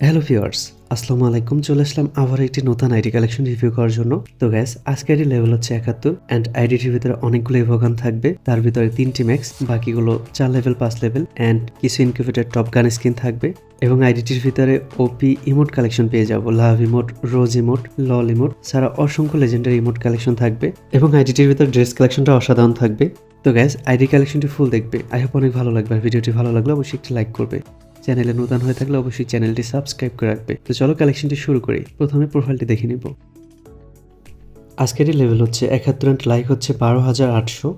Hello ফিওয়ার্স আসসালামু আলাইকুম। চলে আসলাম আবার একটি নতুন আইডি কালেকশন রিভিউ করার জন্য। তো গ্যাস আজকের লেভেল হচ্ছে একাত্তর অ্যান্ড আইডিটির ভিতরে অনেকগুলো ইভোগান থাকবে। তার ভিতরে তিনটি ম্যাক্স বাকিগুলো চার লেভেল পাঁচ লেভেল অ্যান্ড কিছু ইনকিউবেটার টপ গান স্কিন থাকবে এবং আইডিটির ভিতরে ওপি ইমোট কালেকশন পেয়ে যাব। Love emote rose emote LOL emote ছাড়া অসংখ্য লেজেন্ডারি ইমোট কালেকশন থাকবে এবং আইডিটির ভিতরে ড্রেস কালেকশনটা অসাধারণ থাকবে। তো গ্যাস আইডি কালেকশনটি ফুল দেখবে। আই হোপ অনেক ভালো লাগবে আর ভিডিওটি ভালো লাগলে অবশ্যই একটি লাইক করবে। চ্যানেলে নতুন হয়ে থাকলে অবশ্যই চ্যানেলটি সাবস্ক্রাইব করে রাখবে। তো চলো কালেকশনটি শুরু করি। প্রথমে প্রোফাইলটি দেখে নিব। আজকেরই লেভেল হচ্ছে একাত্তর লাইক হচ্ছে বারো হাজার আটশো।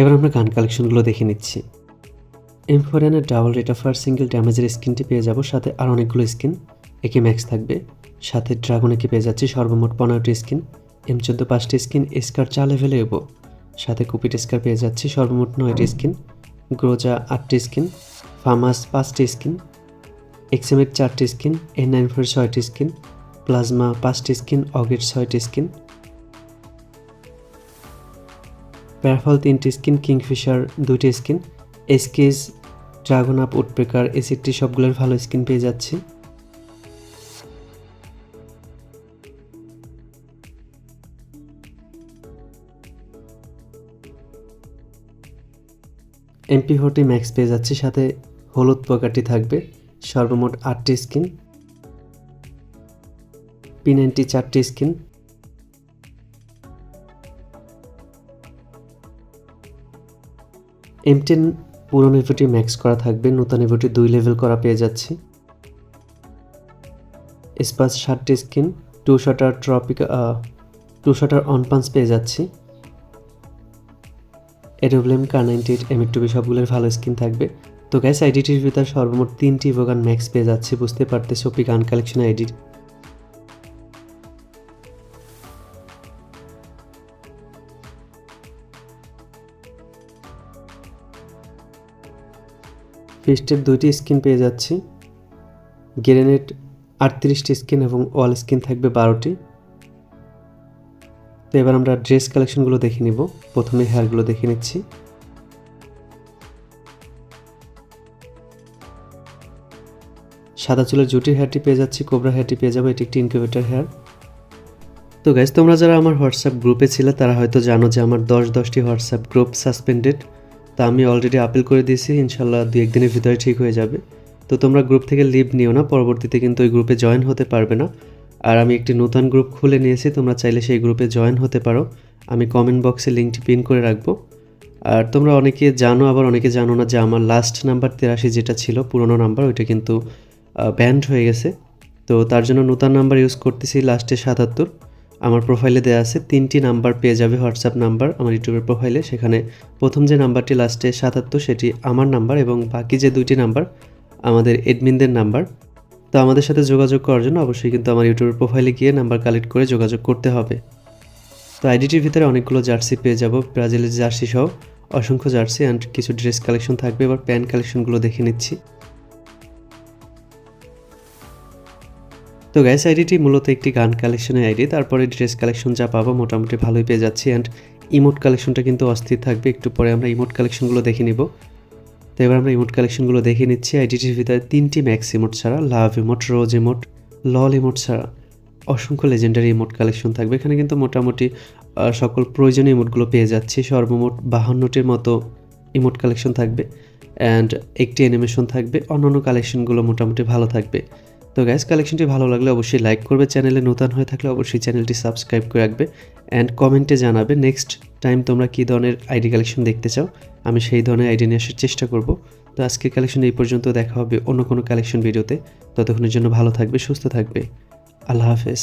এবার আমরা গান কালেকশনগুলো দেখে নিচ্ছি। এমফোরিয়ানের ডাবল রেট অফ সিঙ্গেল ড্যামেজের স্কিনটি পেয়ে যাব, সাথে আর অনেকগুলো স্কিন একে ম্যাক্স থাকবে। সাথে ড্রাগন একে পেয়ে যাচ্ছি সর্বমোট পনেরোটি স্কিন এম চোদ্দ পাঁচটি স্কিন, স্কার চার লেভেলে এবো সাথে কুপিট স্কার পেয়ে যাচ্ছি সর্বমোট নয়টি স্কিন, গ্রোজা আটটি স্কিন ফার্মাস পাঁচটি স্কিন এক্সএমের চারটি স্কিন, এন নাইন ফোর ছয়টি স্কিন, প্লাজমা পাঁচটি স্কিন, অগেট ছয়টি স্কিন, প্যারাফল তিনটি স্কিন, কিংফিশার দুইটি স্কিন, এসকেজ, ড্রাগন আপ, উডপেকার, এসিডটি সবগুলোর ভালো স্কিন পেয়ে যাচ্ছি। এমপি ফোরটি ম্যাক্স পেয়ে যাচ্ছি, সাথে হলুদ পোকাটি থাকবে, সর্বমোট আটটি স্কিন পি নাইনটি চারটি স্কিন এম টেন পুরনো ইভোটি ম্যাক্স করা থাকবে, নতুন ইভোটি দুই লেভেল করা পেয়ে যাচ্ছি স্পাস ষাটটি স্কিন টু শাটার ট্রপিক টু শাটার অন পাঞ্চ পেয়ে যাচ্ছি। এডোব্লেম কার নাইনটি এইট এম টুবি সবগুলোর ভালো স্কিন থাকবে। তো গ্যাস আইডিটির ভিতর সর্বমোট তিনটি ইভোগান ম্যাক্স পেয়ে যাচ্ছে, বুঝতে পারতে সোপি গান কালেকশন আইডি ফিস্টের দুইটি স্কিন পেয়ে যাচ্ছি। গ্রেনেড আটত্রিশটি স্কিন এবং ওয়াল স্কিন থাকবে বারোটি। তো এবার আমরা ড্রেস কালেকশনগুলো দেখে নিব। প্রথমে হেয়ারগুলো দেখে নিচ্ছি। সাদা চুলের জুটির হেয়ারটি পেয়ে যাচ্ছি কোবরা হেয়ারটি পেয়ে যাব, এটি একটি ইনকিউবেটার হেয়ার তো গাইজ তোমরা যারা আমার হোয়াটসঅ্যাপ গ্রুপে ছিলে, তারা হয়তো জানো যে আমার দশ দশটি হোয়াটসঅ্যাপ গ্রুপ সাসপেন্ডেড তা আমি অলরেডি আপিল করে দিয়েছি, ইনশাল্লাহ দু একদিনের ভিতরে ঠিক হয়ে যাবে। তো তোমরা গ্রুপ থেকে লিভ নিও না, পরবর্তীতে কিন্তু ওই গ্রুপে জয়েন হতে পারবে না। আর আমি একটি নতুন গ্রুপ খুলে নিয়েছি, তোমরা চাইলে সেই গ্রুপে জয়েন হতে পারো। আমি কমেন্ট বক্সে লিঙ্কটি পিন করে রাখব। আর তোমরা অনেকে জানো, আবার অনেকে জানো না যে আমার লাস্ট নাম্বার তেরাশি যেটা ছিল, পুরনো নাম্বার ওইটা কিন্তু ব্যান্ড হয়ে গেছে। তো তার জন্য নতুন নাম্বার ইউজ করতেছি লাস্টে সাতাত্তর। আমার প্রোফাইলে দেওয়া আছে, তিনটি নাম্বার পেয়ে যাবে হোয়াটসঅ্যাপ নাম্বার আমার ইউটিউবের প্রোফাইলে সেখানে প্রথম যে নাম্বারটি লাস্টে সাতাত্তর, সেটি আমার নাম্বার এবং বাকি যে দুইটি নাম্বার আমাদের এডমিনদের নাম্বার তো আমাদের সাথে যোগাযোগ করার জন্য অবশ্যই কিন্তু আমার ইউটিউবের প্রোফাইলে গিয়ে নাম্বার কালেক্ট করে যোগাযোগ করতে হবে। তো আইডিটির ভিতরে অনেকগুলো জার্সি পেয়ে যাব ব্রাজিলের জার্সি সহ অসংখ্য জার্সি অ্যান্ড কিছু ড্রেস কালেকশন থাকবে, এবার প্যান্ট কালেকশনগুলো দেখে নিচ্ছি। তো গ্যাস আইডিটি মূলত একটি গান কালেকশনের আইডি তারপরে ড্রেস কালেকশন যা পাবো মোটামুটি ভালোই পেয়ে যাচ্ছি অ্যান্ড ইমোট কালেকশনটা কিন্তু অস্থির থাকবে, একটু পরে আমরা ইমোট কালেকশনগুলো দেখে নিব। তো এবার আমরা ইমোট কালেকশনগুলো দেখে নিচ্ছি। আইডিটির ভিতরে তিনটি ম্যাক্স ইমোট ছাড়া love emote rose emote lol emote ছাড়া। অসংখ্য লেজেন্ডারি ইমোট কালেকশন থাকবে। এখানে কিন্তু মোটামুটি সকল প্রয়োজনীয় ইমোটগুলো পেয়ে যাচ্ছি। সর্বমোট বাহান্নটির মতো ইমোট কালেকশন থাকবে। অ্যান্ড একটি অ্যানিমেশন থাকবে। অন্যান্য কালেকশনগুলো মোটামুটি ভালো থাকবে। তো গ্যাস কালেকশনটি ভালো লাগলে অবশ্যই লাইক করবে চ্যানেলে নতুন হয়ে থাকলে অবশ্যই চ্যানেলটি সাবস্ক্রাইব করে রাখবে অ্যান্ড কমেন্টে জানাবে নেক্সট টাইম তোমরা কী ধরনের আইডি কালেকশন দেখতে চাও, আমি সেই ধরনের আইডি নিয়ে আসার চেষ্টা করব। তো আজকের কালেকশন এই পর্যন্ত, দেখা হবে অন্য কোনো কালেকশন ভিডিওতে ততক্ষণের জন্য ভালো থাকবে, সুস্থ থাকবে। আল্লাহ হাফেজ।